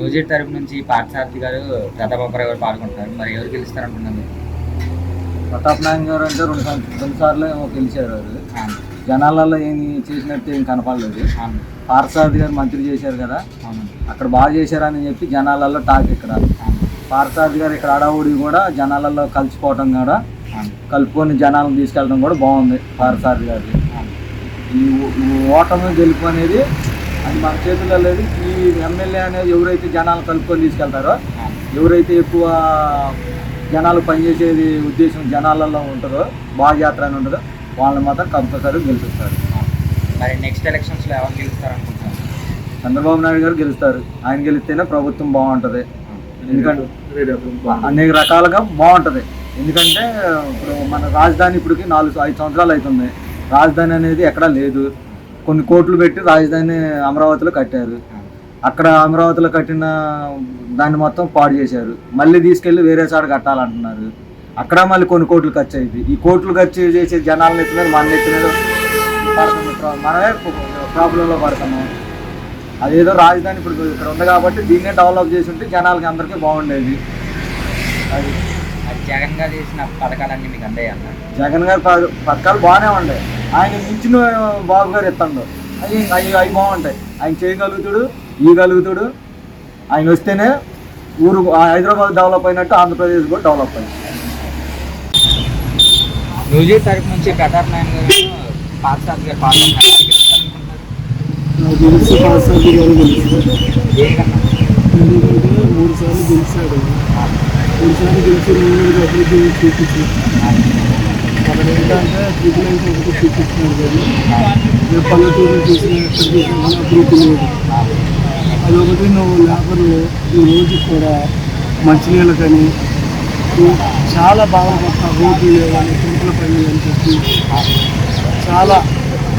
న్యూజెట్ తరపు నుంచి పార్థసారథి గారు ప్రతాపరావు గారు పాల్గొంటున్నారు. మరి ఎవరు గెలుస్తారంటున్నారు? ప్రతాప్ నారాయణ గారు అంటే రెండు రెండు సార్లు ఏమో గెలిచారు వారు జనాలలో ఏమి చేసినట్టు ఏం కనపడలేదు. అవును. పార్సారథి గారు మంత్రి చేశారు కదా. అక్కడ బాగా చేశారని చెప్పి జనాలలో టాక్ ఇక్కడ. అవును. పార్సారథి గారు ఇక్కడ అడావుడి కూడా జనాలలో కలిసిపోవటం కూడా కలుపుకొని జనాలను తీసుకెళ్ళడం కూడా బాగుంది పార్సారథి గారికి ఈ ఓటమి గెలుపు అనేది అది మన చేతుల్లో లేదు. ఈ ఎమ్మెల్యే అనేది ఎవరైతే జనాలు కలుపుకొని తీసుకెళ్తారో ఎవరైతే ఎక్కువ జనాలు పనిచేసేది ఉద్దేశం జనాలలో ఉంటుందో బాగా యాత్ర అని ఉంటుందో వాళ్ళని మాత్రం కంపల్సరీ గెలిపిస్తారు. మరి నెక్స్ట్ ఎలక్షన్స్లో ఎవరు గెలుస్తారనుకుంటున్నారు? చంద్రబాబు నాయుడు గారు గెలుస్తారు. ఆయన గెలిస్తేనే ప్రభుత్వం బాగుంటుంది. ఎందుకంటే అనేక రకాలుగా బాగుంటుంది. ఎందుకంటే ఇప్పుడు మన రాజధాని ఇప్పటికి నాలుగు ఐదు సంవత్సరాలు అవుతుంది. రాజధాని అనేది ఎక్కడా లేదు. కొన్ని కోట్లు పెట్టి రాజధాని అమరావతిలో కట్టారు. అక్కడ అమరావతిలో కట్టిన దాన్ని మొత్తం పాడు చేశారు. మళ్ళీ తీసుకెళ్ళి వేరే చోట కట్టాలంటున్నారు. అక్కడ మళ్ళీ కొన్ని కోట్లు ఖర్చు అయింది ఈ కోట్లు ఖర్చు చేసే జనాలను ఎత్తిన మన ఎత్తిన పడుతుంది మనమే ప్రాబ్లంలో పడుతున్నాం అదేదో రాజధాని ఇప్పుడు ఇక్కడ ఉంది కాబట్టి దీన్నే డెవలప్ చేసి ఉంటే జనాలకి అందరికీ బాగుండేది. అది జగన్ గారు చేసిన పథకాలన్నీ మీకు అందాయి? జగన్ గారి పథ- పథకాలు బాగానే ఉంటాయి ఆయన మించిన బాబు గారు ఇస్తాడు అవి అవి అవి బాగుంటాయి. ఆయన చేయగలుగుతాడు ఇవ్వగలుగుతాడు ఆయన వస్తేనే ఊరు ఆ హైదరాబాద్ డెవలప్ అయినట్టు ఆంధ్రప్రదేశ్ కూడా డెవలప్ అయింది. న్యూజెట్ తరపు నుంచి ప్రతాప్ నారాయణ గారు పార్థసారథి గారు ఎందుకంటే మూడు సార్లు గెలిచాడు. మూడు సార్లు గెలిచి అభివృద్ధి చూపించారు అక్కడ ఏంటంటే ట్రిపుల్ ఒకటి చూపించినాడు కానీ పల్లెటూరు చూసిన ఎక్కడ చూసినా కానీ లేదు అదొకటి నువ్వు లేబర్ ఈ రోజు కూడా మంచినీళ్ళు కానీ నువ్వు చాలా బాగుపడతావు రోడ్లు లేవని టెంపుల పని అని చెప్పి చాలా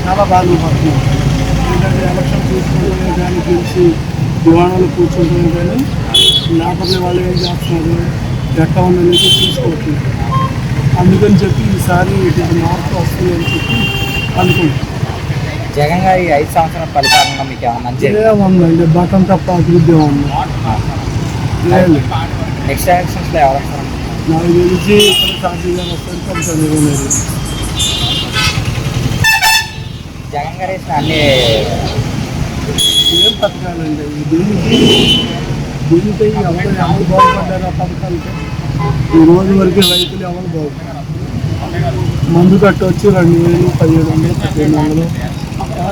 చాలా బాగుపడుతున్నావు ఎందుకంటే ఎలక్షన్ తీసుకుంటే కానీ గెలిచి దివాణాలు కూర్చుంటే కానీ లేబర్లు వాళ్ళు ఏం చేస్తున్నారు ఎట్లా ఉందనేది తీసుకోవట్లేదు అందుకని చెప్పి ఈసారి వస్తుంది అని చెప్పి అనుకుంటున్నాను జగన్ గారి ఐదు సంవత్సరాల పరిపాలనలో మీకు ఏమైనా మంచి ఏముందండి బటన్ తప్ప అభివృద్ధి ఉంది నెక్స్ట్ ఎలక్షన్స్లో ఎవరు నాకు తెలిసి సాధ్యంగా వస్తుంది జగన్ గారు వేసిన అన్ని ఏం పథకాలండి ఈ దీనికి దీనిపై ఎవరు ఎవరు బాగుపడ్డారు ఆ పథకాలతో ఈ రోజు వరకు రైతులు ఎవరు బాగుపడ్డారు మందు కట్ట వచ్చి రెండు వేలు పదిహేడు వందలు పదిహేను వందలు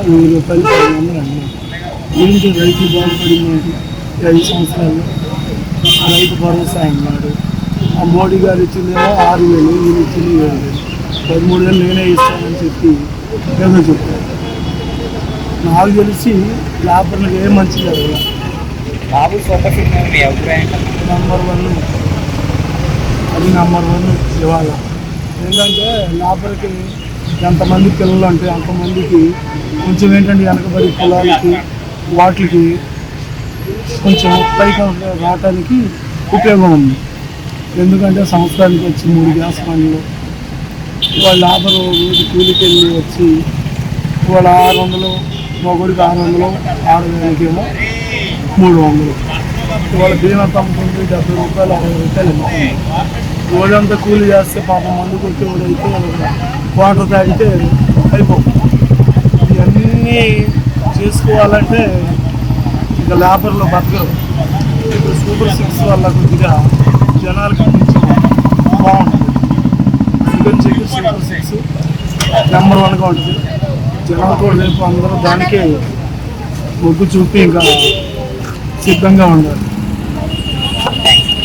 వెయ్యి రూపాయలు పదిహేను వందలు అన్నీ. ఏంటి రైతు బాగుపడింది ఐదు సంవత్సరాలు రైతు భరోసా అన్నాడు. ఆ మోడీ గారు ఇచ్చిందేమో ఆరు వేలు ఈయన ఇచ్చింది ఏడు వేలు. పదమూడు వేలు నేనే ఇస్తానని చెప్పి ఏదో చెప్పారు. నాకు తెలిసి లేబర్లకు ఏం మంచి జరగదు. బాబు అభిప్రాయం? నంబర్ వన్ అది నెంబర్ వన్ ఇవాళ ఏంటంటే లోపలికి ఎంతమంది పిల్లలు అంటే అంతమందికి కొంచెం ఏంటంటే వెనకబడి పొలాలకి వాటికి కొంచెం పైకి రావటానికి ఉపయోగం ఉంది. ఎందుకంటే సంవత్సరానికి వచ్చి మూడు గ్యాస్ పనులు వాళ్ళ లేబర్ రోజు కూలికి వెళ్ళి వచ్చి వాళ్ళ ఆరు వందలు మొగుడికి ఆరు వందలు ఆరు వేలకేమో మూడు వందలు. వాళ్ళ బీమా పంపుతుంది డెబ్బై రూపాయలు అరవై రూపాయలు అమ్ముతుంది రోజంతా కూలి చేస్తే పాపం మందు కొట్టేవాడైతే వాటర్ తాగితే అయిపోతుంది ఇవన్నీ చేసుకోవాలంటే ఇక లేబర్లో బతకరు. ఇప్పుడు సూపర్ సిక్స్ వల్ల కొద్దిగా జనాలకు కొంచెం బాగుంటుంది. అందుకని చెప్పి సూపర్ సిక్స్ నెంబర్ వన్గా ఉంటుంది. జనాలు కూడా రేపు అందరూ దానికే మొగ్గు చూపి ఇంకా సిద్ధంగా ఉండాలి.